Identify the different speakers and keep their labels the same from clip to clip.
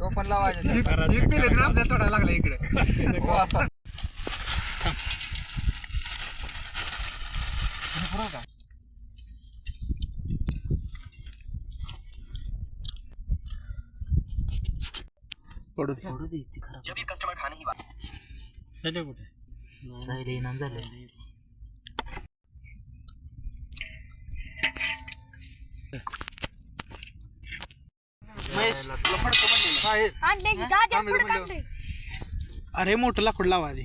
Speaker 1: तो पण लावायचा
Speaker 2: आपल्याला तोडायला लागला इकडे.
Speaker 1: हो, असा.
Speaker 2: पडू
Speaker 3: सोडू दे ती खराब.
Speaker 2: झाले कुठे?
Speaker 3: जायला येणार झालं.
Speaker 4: आणले की
Speaker 2: आम्ही म्हणलो.
Speaker 5: अरे मोठं लाकूड लावा आधी.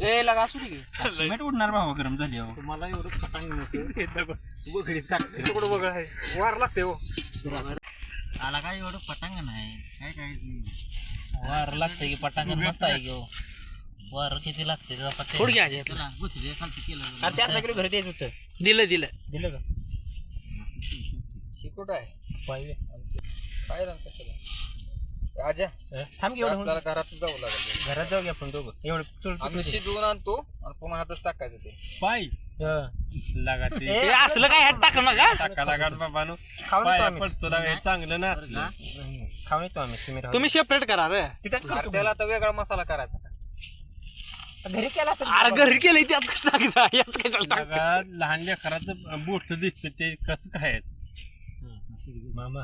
Speaker 3: ए लगा असू दे की.
Speaker 1: सिमेंट उडणार बाबा गरम झाली अहो.
Speaker 2: मला एवढं पटांग नव्हतं. वगळीत टाकते. थोडं वगळ आहे. वार लागते हो.
Speaker 3: आला काय एवढं पटांग नाही? काय काय? वार लागतं की पटांगण मस्त आहे घेऊ वार किती लागते? त्याचा पट्टा खालती केलं. होतं.
Speaker 5: दिलं दिलं.
Speaker 3: दिलं का?
Speaker 1: ही कुठं आहे?
Speaker 3: पाहिजे.
Speaker 1: काय रंग कशाला? आजा
Speaker 3: थांब की एवढं
Speaker 1: आपल्याला घरात जाऊ लागेल.
Speaker 3: घरात जाऊ आपण दोघं. एवढं चुल
Speaker 1: आम्ही शिजवून आणतो आणि पुन्हा हातच टाकायचं ते.
Speaker 2: पाय. लागा ते.
Speaker 5: हे असलं काय? ह्यात टाक नका.
Speaker 2: टाका लागा बाबानो.
Speaker 3: खाऊन
Speaker 2: पाय
Speaker 3: येतो आम्ही.
Speaker 2: पडतो लागा चांगलं ना.
Speaker 3: खाऊन येतो आम्ही सिमेंट
Speaker 5: तुम्ही सेपरेट करा रे.
Speaker 1: त्याला आता वेगळा मसाला करायचा?
Speaker 3: घरी केला
Speaker 5: अरे घरी केलंय त्यात कसं टाकायचं यात कशाला टाक
Speaker 2: लागा लहान लेकराचं बोट दिसतं ते कसं खायचं? मामा.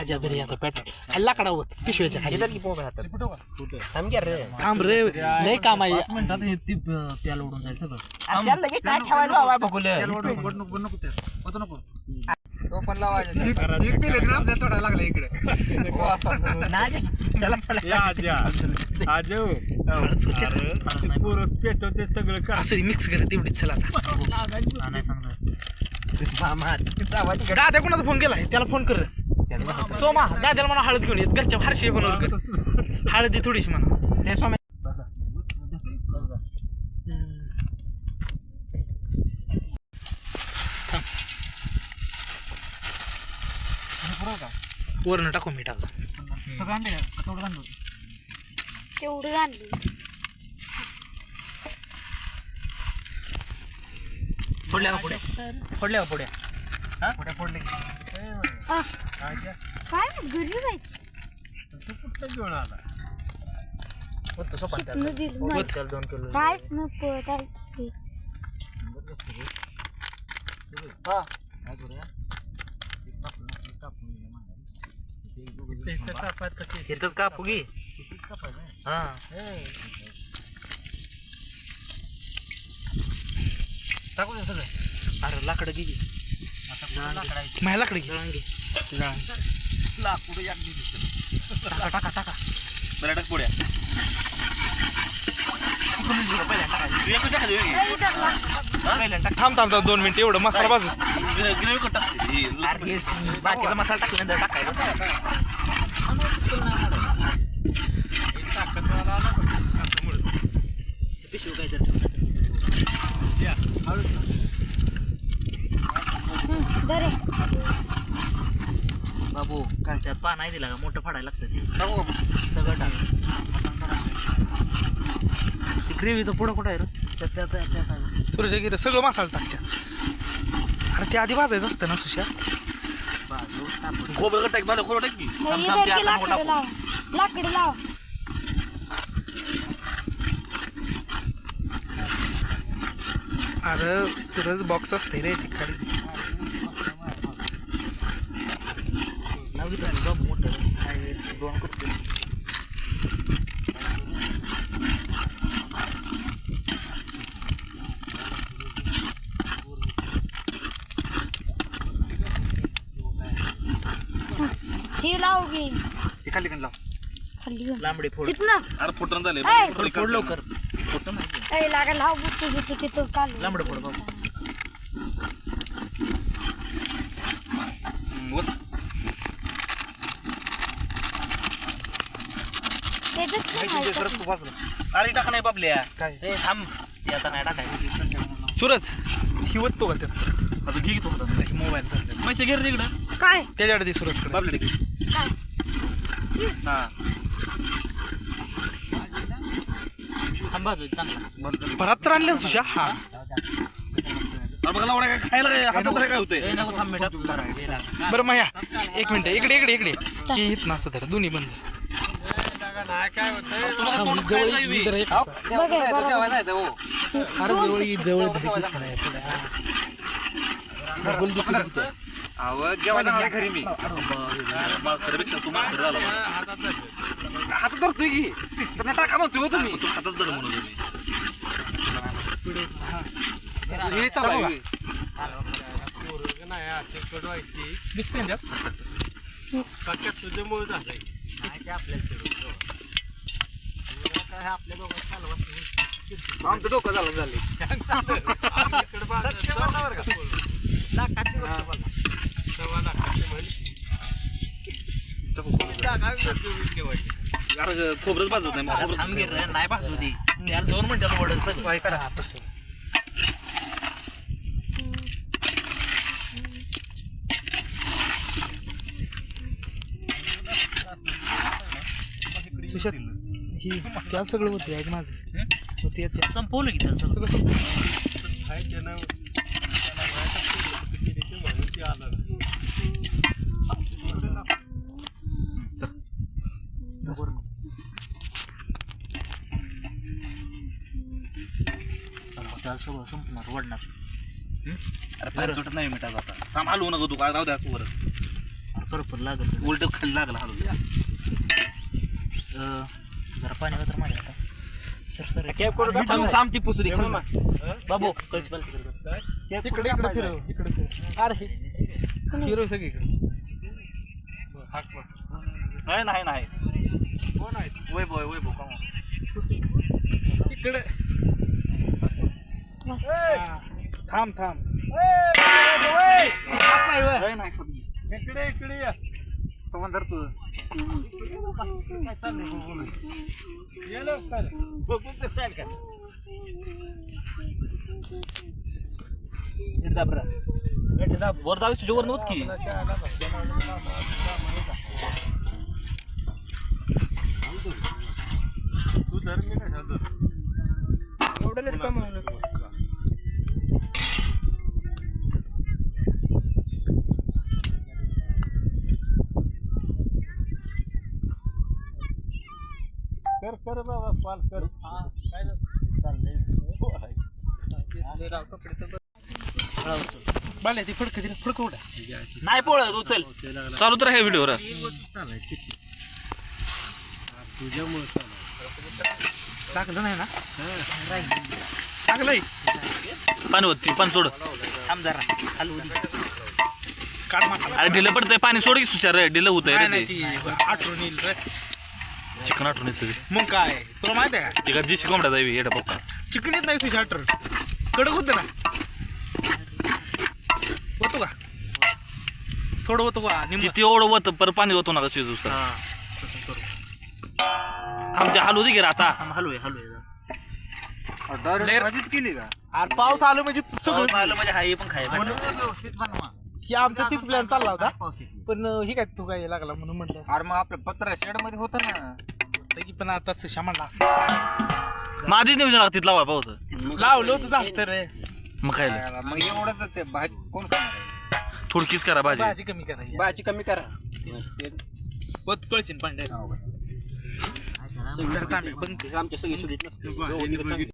Speaker 5: आजा तरी आता पॅट. लाकडावर पिशव्याच्या खाली.
Speaker 3: हातात. थांब की रे.
Speaker 5: थांब रे. लय काम आहे.
Speaker 3: मिनिटात हे ती त्याला उडून सगळं. त्याला लगेच काय ठेवायचं बाबा बघुलं
Speaker 1: तो पण लावायचा.
Speaker 2: एक पेले तर आपल्याला तोडायला लागला इकडे.
Speaker 1: हो, असा.
Speaker 3: नाही चला चला.
Speaker 2: या आजा. आजा हो. अरे ते पोरं पेटवते सगळं का?
Speaker 5: असं मिक्स करा तेवढीच चला आता.
Speaker 3: नाही सांगणार मामा
Speaker 5: दाद्या कोणाचा फोन केलाय? त्याला फोन कर. सोमा दाद्याला म्हणा हळद घेऊन येत. घरच्या फारशी बनवून कर. हळदी थोडीशी म्हणा.
Speaker 3: ते स्वामी
Speaker 5: वरण टाकू मी टाकू.
Speaker 4: तेवढं आणलं
Speaker 3: फोडल्या का पुढे? फोडल्या का पुढे?
Speaker 1: पुढे फोडले
Speaker 4: काय घरी जायचं
Speaker 2: तू कुठं घेऊन आला?
Speaker 3: होतं. त्याला. दोन किलो.
Speaker 4: काय नको काय.
Speaker 3: हा. कापू घे हा. टाकू दे सगळं.
Speaker 5: अरे लाकडं घे माझ्या लाकडं.
Speaker 1: लाकूड
Speaker 5: टाका टाका टाका.
Speaker 1: बरं.
Speaker 5: थांब थांब थांब दोन मिनिट. एवढं मसाला बाजूस.
Speaker 3: बाकीचा मसाला टाकल्यानंतर टाकायचा. पिशवी काय तर. बाबू काय त्यात पा नाही दिला का? मोठं फाडायला लागतं ते. सगळं टाक. ते ग्रेव्हीचं पुढं कुठं आहे रे? त्यात त्यात.
Speaker 5: सूर्यगिरी सगळं मसाला टाकत्या अरे ते आधी भाजायचं असतं ना सुशा?
Speaker 3: बाजू टाकून
Speaker 1: खोबरं टाक मला खोबरं टाक. की
Speaker 4: लाकडं लावा लाकडं लावा
Speaker 5: अरे सूरज बॉक्स असते रे तिकडे
Speaker 3: लावली तसं बाबू मोठं. काय
Speaker 1: दोन कुठे
Speaker 4: हे लाव घे
Speaker 1: ते खाली
Speaker 4: खाली.
Speaker 3: लांबडी फोड.
Speaker 1: अरे फुटून झाले
Speaker 3: फोड लवकर. नाही
Speaker 4: ए, लागा लाव बुट्टू बुट्टू तिथं काल
Speaker 3: लांबडं फोड बाबू? अरे टाका नाही बाबल्या.
Speaker 5: काय?
Speaker 3: थांब. ते आता नाही टाकायचं.
Speaker 5: सूरज हिवतो का त्यात?
Speaker 1: आता घे की तू
Speaker 5: मोबाईल
Speaker 1: पैसे घे रे इकडं
Speaker 4: काय?
Speaker 5: त्याच्याकडे दे सूरज
Speaker 1: हा
Speaker 3: थांब बाजू चांगला
Speaker 5: परत तर आणलं सुशा? हा.
Speaker 1: काय खायला काय? हातात काय होतंय?
Speaker 5: बरं एक मिनिट इकडे इकडे इकडे. हे हित ना असं धरा दोन्ही बंद. अरे जवळ ये, जवळ
Speaker 1: घरी मी. हातात धरतोय की त्यांना टाका म्हणतोय तुम्ही तू हातात धर म्हणून तुम्ही हे चालू आहे.
Speaker 2: पोरगं नाही अशी कडवायची
Speaker 5: दिसतंय ना त्यात?
Speaker 1: आमचं डोकं झालं झालं अरे खोबरंच बाजत नाही मग
Speaker 3: थांब गे रे, नाही. पास होती त्याला दोन मिनिटात ओढल सगळं
Speaker 5: हा, तसं. सुशांत, ही त्याला सगळं होतं ऐक माझं. होते.
Speaker 3: संपवलं की त्याचं
Speaker 5: सगळं संपलं.
Speaker 2: हाय त्यानं त्याला वाईटच केलं. किती ते म्हणून ते आलं ना.
Speaker 3: त्याला सगळं संपणार ओढणार
Speaker 1: अरे फार सुटत नाही मिठाचा आता. थांब हलवू नको तू काय राहू द्या तू वर
Speaker 3: करपून लागल
Speaker 1: उलट खाली लागला हलवू द्या
Speaker 3: जरा पाणी तर माझ्या आता सर सर
Speaker 1: थांब थांब ती पुसू दे
Speaker 3: बाबू कळस बंद कर.
Speaker 5: इकडे इकडे फिरव इकडे फिरव. अरे. हे फिरव सगळीकडे.
Speaker 2: हाक मार.
Speaker 1: नाही नाही नाही.
Speaker 2: कोण आहे
Speaker 1: वैभव वैभव का
Speaker 5: इकडे. थांब थांब
Speaker 1: नाही नाही
Speaker 2: इकडे इकडे या
Speaker 1: कमान धरतो
Speaker 2: ये लवकर. बघू ते चाल का
Speaker 1: वर जावी तुझ्या वर नव्हत की
Speaker 2: तू धर मी काय धर
Speaker 5: एवढं कमी होणार.
Speaker 2: कर
Speaker 5: ती फडकं दिलं फडकं उडा.
Speaker 3: नाही पोळत उचल.
Speaker 1: चालू तर आहे व्हिडिओ
Speaker 2: तुझ्यामुळे
Speaker 5: टाकलं नाही ना? टाकलंय.
Speaker 1: पाणी होती पाणी सोड.
Speaker 3: थांब जरा.
Speaker 5: काढ मसाला.
Speaker 1: अरे ढिलं पडतंय पाणी सोड की सुचार रे ढिलं होतंय
Speaker 5: आठवण येईल रे.
Speaker 1: चिकन आठवण येतं.
Speaker 5: मग काय? तुला माहिती आहे का?
Speaker 1: ते का देशी कोंबडा जावी येडा पक्का.
Speaker 5: चिकन येत नाही तुझी आठवण. कडक होतं ना? होतो का? थोडं होतं का
Speaker 1: तिथे एवढं होतं पर पाणी होतो ना शिजू
Speaker 5: हा तसं करू.
Speaker 1: आमच्या हालू दे की रे आता.
Speaker 3: थांब हलवूया हलवूया
Speaker 5: केली का? अरे पाऊस आलो म्हणजे सगळं
Speaker 3: आलं म्हणजे हाही पण खायला
Speaker 5: की आमचा तीच प्लॅन चालला होता. पण हे काय तू काय लागला म्हणून म्हटलं.
Speaker 6: अरे मग आपलं पत्र शेडमध्ये होतं ना.
Speaker 5: तर पण आता सुशा म्हणला असं.
Speaker 1: माझीच नियोजन लागतील लावा पाऊस.
Speaker 5: लावलं होतं झालं रे.
Speaker 1: मग काय.
Speaker 6: मग एवढं ते भाजी कोण खाणार आहे?
Speaker 1: थोडकीच करा भाजी.
Speaker 5: भाजी कमी करायची
Speaker 6: भाजी कमी करा.
Speaker 5: होत कळशील पांडे जरा तांबे बंद
Speaker 3: आमच्या सगळी नसते.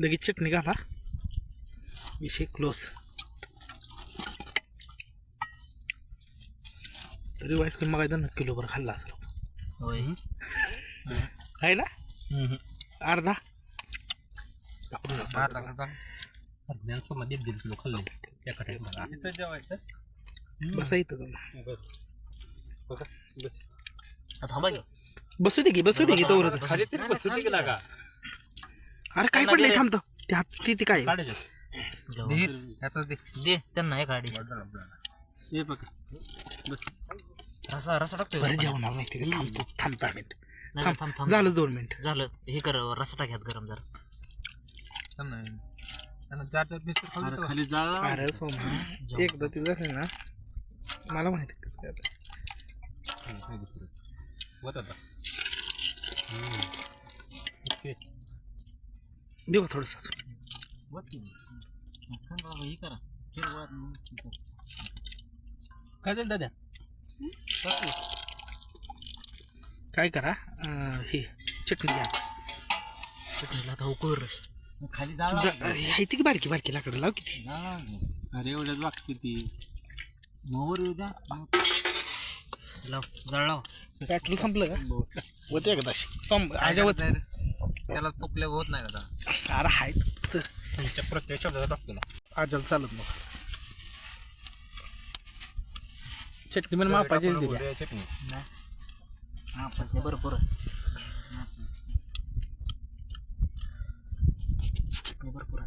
Speaker 5: लगेच चटणी घाला. विषय क्लोज तरी वाईस कमी मागायचा ना किलोभर खाल्ला असेल.
Speaker 3: होय.
Speaker 5: आहे ना? अर्धा.
Speaker 2: इथं जेवायचं?
Speaker 5: बसा इथं जाऊन.
Speaker 3: थांबा घ्या
Speaker 5: बसू दे की बसू दे की तोवर
Speaker 2: खाली तरी बसू दे की लागा.
Speaker 5: अरे काय पडलंय? थांबतो ते हात ती ती काय?
Speaker 6: दे
Speaker 3: दे. त्यांना एक गाडी.
Speaker 2: हे बघ. बस.
Speaker 3: रसा रसा टाकतोय
Speaker 5: बरं जेवणार नाही तिथे थांबतो थांब दहा मिनिट.
Speaker 3: नाही,
Speaker 5: थांब.
Speaker 3: थांब, थांब.
Speaker 5: झालं दोन मिनिट.
Speaker 3: झालं. हे कर रसा टाक ह्यात गरम जरा.
Speaker 2: चार चार पीस
Speaker 3: अरे खाली जा.
Speaker 5: अरे सोमा एकदा ते झालं ना मला माहिती आता. देऊ का थोडंसं.
Speaker 2: काय दादा?
Speaker 5: काय करा हे चटणी घ्या.
Speaker 3: चटणीला आता उकळ खाली
Speaker 5: आहे ती की बारकी बारकी लाकडं लाव किती.
Speaker 2: अरे एवढ्याच वागते ती.
Speaker 3: मोहर येऊ द्या. लाव जाळ लाव.
Speaker 5: पेट्रोल संपलं का? होते एकदा संप आजावत
Speaker 6: त्याला तुपले होत नाही का?
Speaker 5: अरे हाय सर
Speaker 2: तुमच्या प्रत्येक शब्दाचा टाकतो ना.
Speaker 5: आजाला चालत मग. चटणी पण मापाची दिली.
Speaker 2: चटणी.
Speaker 3: हा पैसे भरपूर. चटणी भरपूर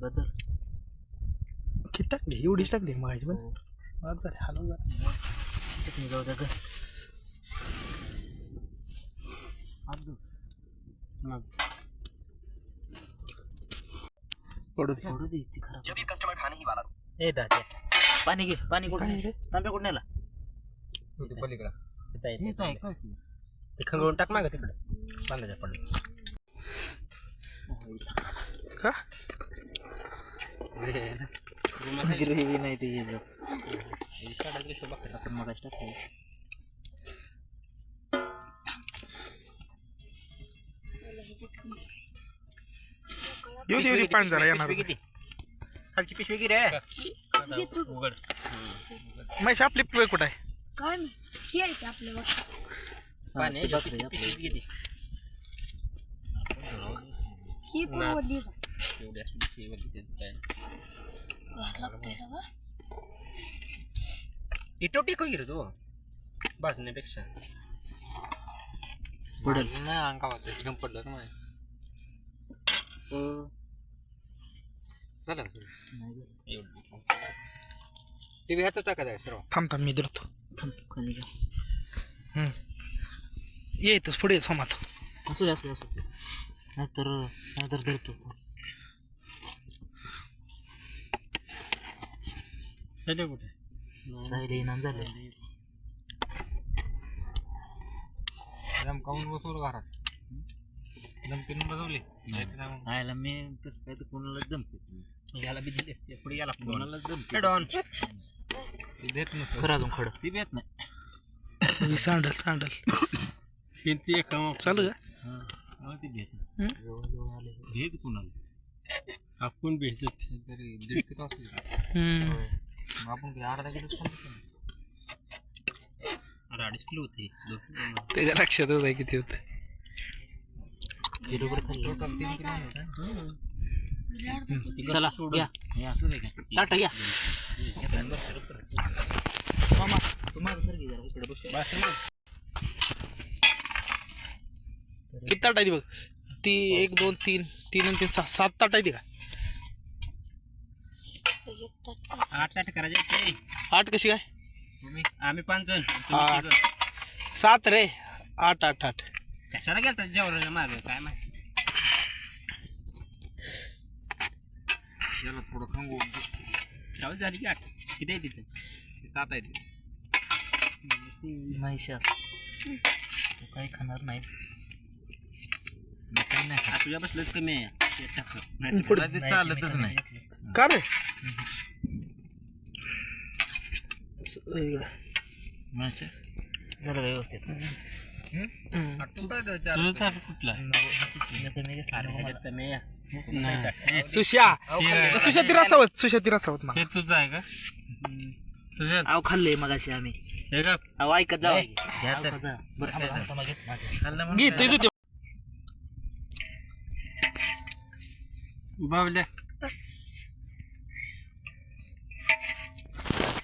Speaker 3: बदल.
Speaker 5: किती टाकली? एवढीच टाकली पण? बरं झालं, हलव जरा.
Speaker 3: चटणी जाऊ द्या धु.
Speaker 5: पडू दे.
Speaker 3: सोडू दे ती खराब. ए दादा पाणी घे पाणी कुठं? तांब्या कुठं नेला?
Speaker 2: पलीकडे.
Speaker 3: इथं आहे का?
Speaker 2: ते खंगळून टाक मागं तिकडे. बांधायच्या पडलं
Speaker 5: का?
Speaker 3: ग्रेव्ही नाही ते आपण मग
Speaker 5: येऊ दे येऊ दे पाणी जरा येणार.
Speaker 2: खालची पिशवी गिरे उघड.
Speaker 5: म्हैस आपली पिवळी कुठं आहे?
Speaker 4: काय नाही हे आहे ते आपल्या
Speaker 2: पाणी. पिशवी किती
Speaker 4: ही
Speaker 2: एवढी असली काय? इटो टिकू गिरे तू भाजण्यापेक्षा
Speaker 3: पडल
Speaker 2: नाही अंगावर एकदम पडलं ना माझ्या. झालं? एवढं ते ह्याचं टाकायचं आहे सर्व
Speaker 5: थांब थांब मी धरतो
Speaker 3: थांब, खाली जा.
Speaker 5: हम्म. ये इथंच पुढे ये सोमात
Speaker 3: असू दे असू दे, असू दे. नाहीतर नाहीतर धरतो
Speaker 2: कुठे?
Speaker 3: साहिल इनाम झालं.
Speaker 2: जमकावून बसवलं घरात. जमकीन बसवली.
Speaker 3: खायला मी कसं काय तर कोणाला जमते
Speaker 2: याला बी दिली असते. पुढे याला
Speaker 3: कोणाला? जमते
Speaker 2: हे डॉन. देत नसतं
Speaker 3: खरं अजून खडं ती भेट नाही.
Speaker 5: ही सांडल सांडल.
Speaker 2: किती एक
Speaker 5: चालू का?
Speaker 3: ती भेट
Speaker 5: हं?
Speaker 3: जवळ आले
Speaker 2: भेज कुणाला? आपण भेजत तरी दीड
Speaker 5: हम्म.
Speaker 2: आपण किती अर्धा किलो अरे अडीच किलो होते.
Speaker 5: त्याच्या लक्षात होत किती होत.
Speaker 3: बरोबर खाल्लं.
Speaker 2: टोटल तीन किलो
Speaker 3: चला हे असं नाही काय टाटा घ्या मामा तू मागं सर घे जरा इकडे बस
Speaker 5: किती ताट आहे ती बघ? ती एक दोन तीन तीन आणि तीन सहा सात ताट आहे का?
Speaker 2: आठ आठ करायचे
Speaker 5: आठ कशी काय?
Speaker 2: आम्ही पाच जण.
Speaker 5: आठ. सात रे. आठ आठ आठ.
Speaker 2: कशाला गेलता जेवणाच्या मागे? काय माहिती? याला थोडं खांगू जाऊ झाली की आठ. किती आहे तिथे? सात आहे तिथे.
Speaker 3: महिषा तू काही खाणार नाही मी काही नाही
Speaker 2: तुझ्या बसलं कमी आहे नाही, चालतच नाही.
Speaker 5: का रे? स- इकडं.
Speaker 3: महिषा झालं व्यवस्थित.
Speaker 2: तुझं कुठला?
Speaker 5: सुश्या सुश्या ती रसावत सुश्या ती रसावत
Speaker 2: हे तुझं आहे का? तुझं?
Speaker 3: अहो खाल्लंय मगाशी आम्ही.
Speaker 2: हे का?
Speaker 3: अहो ऐकत जाऊ
Speaker 2: घ्या तर.
Speaker 3: ऐकत जा.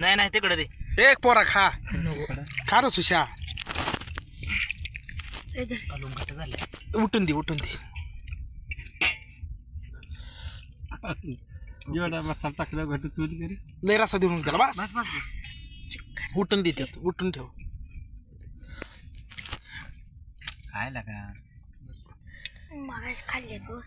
Speaker 3: नाही नाही तिकडे दे.
Speaker 5: एक पोरा खा. खा रे सुशा.
Speaker 3: कालून घट झाले
Speaker 5: उठून दे उठून दे.
Speaker 2: एवढा मसाला टाकला घट चूल करी.
Speaker 5: लय रसा देऊन त्याला बस.
Speaker 3: बस बस बस.
Speaker 5: उठून दे त्यात उठून ठेव.
Speaker 3: खायला का?
Speaker 4: मागास खाल्ले तू